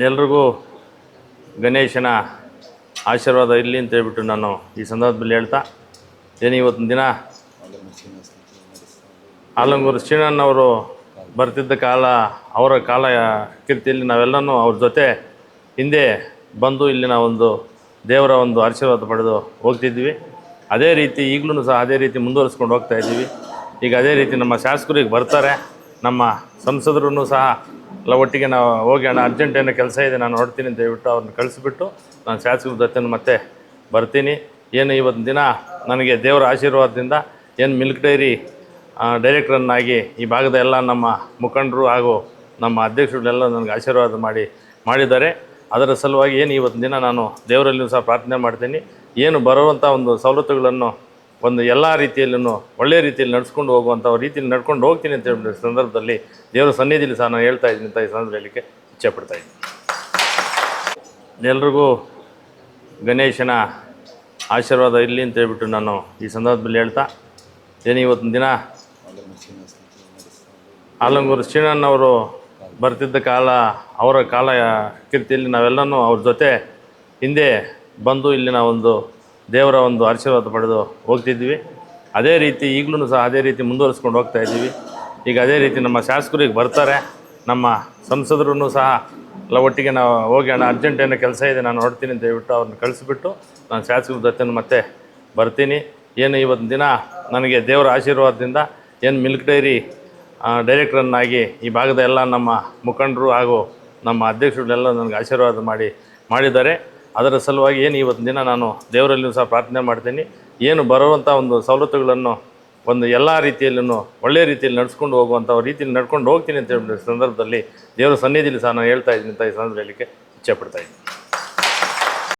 ಎಲ್ರಿಗೂ ಗಣೇಶನ ಆಶೀರ್ವಾದ ಇರಲಿ ಅಂತ ಹೇಳ್ಬಿಟ್ಟು ನಾನು ಈ ಸಂದರ್ಭದಲ್ಲಿ ಹೇಳ್ತಾ ಏನು ಇವತ್ತಿನ ದಿನ ಆಲಂಗೂರು ಶ್ರೀನಣ್ಣವರು ಬರ್ತಿದ್ದ ಕಾಲ, ಅವರ ಕಾಲ ಕೀರ್ತಿಯಲ್ಲಿ ನಾವೆಲ್ಲನೂ ಅವ್ರ ಜೊತೆ ಹಿಂದೆ ಬಂದು ಇಲ್ಲಿನ ಒಂದು ದೇವರ ಒಂದು ಆಶೀರ್ವಾದ ಪಡೆದು ಹೋಗ್ತಿದ್ವಿ. ಅದೇ ರೀತಿ ಈಗಲೂ ಸಹ ಅದೇ ರೀತಿ ಮುಂದುವರಿಸ್ಕೊಂಡು ಹೋಗ್ತಾ ಇದ್ದೀವಿ. ಈಗ ಅದೇ ರೀತಿ ನಮ್ಮ ಶಾಸಕರಿಗೆ ಬರ್ತಾರೆ. ನಮ್ಮ ಸಂಸದರು ಸಹ ಎಲ್ಲ ಒಟ್ಟಿಗೆ ನಾವು ಹೋಗಿ, ಅಣ್ಣ ಅರ್ಜೆಂಟ್ ಏನೋ ಕೆಲಸ ಇದೆ, ನಾನು ನೋಡ್ತೀನಿ ಅಂತ ಹೇಳ್ಬಿಟ್ಟು ಅವ್ರನ್ನ ಕಳಿಸ್ಬಿಟ್ಟು ನಾನು ಶಾಸಕರ ಜೊತೆ ಮತ್ತೆ ಬರ್ತೀನಿ. ಏನು ಇವತ್ತು ದಿನ ನನಗೆ ದೇವರ ಆಶೀರ್ವಾದದಿಂದ ಏನು ಮಿಲ್ಕ್ ಡೈರಿ ಡೈರೆಕ್ಟ್ರನ್ನಾಗಿ ಈ ಭಾಗದ ಎಲ್ಲ ನಮ್ಮ ಮುಖಂಡರು ಹಾಗೂ ನಮ್ಮ ಅಧ್ಯಕ್ಷರುಗಳೆಲ್ಲ ನನಗೆ ಆಶೀರ್ವಾದ ಮಾಡಿ, ಮಾಡಿದ್ದಾರೆ. ಅದರ ಸಲುವಾಗಿ ಏನು ಇವತ್ತು ದಿನ ನಾನು ದೇವರಲ್ಲಿಯೂ ಸಹ ಪ್ರಾರ್ಥನೆ ಮಾಡ್ತೀನಿ. ಏನು ಬರುವಂಥ ಒಂದು ಸವಲತ್ತುಗಳನ್ನು ಒಂದು ಎಲ್ಲ ರೀತಿಯಲ್ಲೂ ಒಳ್ಳೆಯ ರೀತಿಯಲ್ಲಿ ನಡ್ಸ್ಕೊಂಡು ಹೋಗುವಂಥ ರೀತಿಯಲ್ಲಿ ನಡ್ಕೊಂಡು ಹೋಗ್ತೀನಿ ಅಂತ ಹೇಳಿ ಸಂದರ್ಭದಲ್ಲಿ ದೇವರ ಸನ್ನಿಧಿಯಲ್ಲಿ ಸಹ ನಾನು ಹೇಳ್ತಾ ಇದ್ದೀನಿ ಅಂತ ಈ ಸಂದರ್ಭ ಹೇಳಲಿಕ್ಕೆ ಇಚ್ಛೆಪಡ್ತಾ ಇದ್ದೀನಿ. ಎಲ್ರಿಗೂ ಗಣೇಶನ ಆಶೀರ್ವಾದ ಇರಲಿ ಅಂತ ಹೇಳ್ಬಿಟ್ಟು ನಾನು ಈ ಸಂದರ್ಭದಲ್ಲಿ ಹೇಳ್ತಾ ಏನು ಇವತ್ತಿನ ದಿನ ಆಲಂಗೂರು ಶ್ರೀನಣ್ಣವರು ಬರ್ತಿದ್ದ ಕಾಲ, ಅವರ ಕಾಲ ಕೀರ್ತಿಯಲ್ಲಿ ನಾವೆಲ್ಲನೂ ಅವ್ರ ಜೊತೆ ಹಿಂದೆ ಬಂದು ಇಲ್ಲಿನ ಒಂದು ದೇವರ ಒಂದು ಆಶೀರ್ವಾದ ಪಡೆದು ಹೋಗ್ತಿದ್ವಿ ಅದೇ ರೀತಿ ಈಗಲೂ ಸಹ ಅದೇ ರೀತಿ ಮುಂದುವರಿಸ್ಕೊಂಡು ಹೋಗ್ತಾ ಇದ್ದೀವಿ. ಈಗ ಅದೇ ರೀತಿ ನಮ್ಮ ಶಾಸಕರಿಗೆ ಬರ್ತಾರೆ. ನಮ್ಮ ಸಂಸದರು ಸಹ ಎಲ್ಲ ಒಟ್ಟಿಗೆ ನಾವು ಹೋಗಿ ಅಣ್ಣ ಅರ್ಜೆಂಟ್ ಏನೋ ಕೆಲಸ ಇದೆ ನಾನು ನೋಡ್ತೀನಿ ಅಂತ ಹೇಳ್ಬಿಟ್ಟು ಅವ್ರನ್ನ ಕಳಿಸ್ಬಿಟ್ಟು ನಾನು ಶಾಸಕರ ಜೊತೆ ಮತ್ತೆ ಬರ್ತೀನಿ. ಏನು ಇವತ್ತು ದಿನ ನನಗೆ ದೇವರ ಆಶೀರ್ವಾದದಿಂದ ಏನು ಮಿಲ್ಕ್ ಡೈರಿ ಡೈರೆಕ್ಟ್ರನ್ನಾಗಿ ಈ ಭಾಗದ ಎಲ್ಲ ನಮ್ಮ ಮುಖಂಡರು ಹಾಗೂ ನಮ್ಮ ಅಧ್ಯಕ್ಷರುಗಳೆಲ್ಲ ನನಗೆ ಆಶೀರ್ವಾದ ಮಾಡಿ ಮಾಡಿದ್ದಾರೆ. ಅದರ ಸಲುವಾಗಿ ಏನು ಇವತ್ತಿನ ದಿನ ನಾನು ದೇವರಲ್ಲಿಯೂ ಸಹ ಪ್ರಾರ್ಥನೆ ಮಾಡ್ತೀನಿ. ಏನು ಬರುವಂಥ ಒಂದು ಸವಲತ್ತುಗಳನ್ನು ಒಂದು ಎಲ್ಲ ರೀತಿಯಲ್ಲೂ ಒಳ್ಳೆಯ ರೀತಿಯಲ್ಲಿ ನಡೆಸ್ಕೊಂಡು ಹೋಗುವಂಥ ರೀತಿಯಲ್ಲಿ ನಡ್ಕೊಂಡು ಹೋಗ್ತೀನಿ ಅಂತ ಹೇಳಿ ಸಂದರ್ಭದಲ್ಲಿ ದೇವರ ಸನ್ನಿಧಿಯಲ್ಲಿ ಸಹ ನಾನು ಹೇಳ್ತಾ ಇದ್ದೀನಿ ಅಂತ ಈ ಸಂದರ್ಭ ಹೇಳಲಿಕ್ಕೆ ಇಚ್ಛೆಪಡ್ತಾ ಇದ್ದೀನಿ.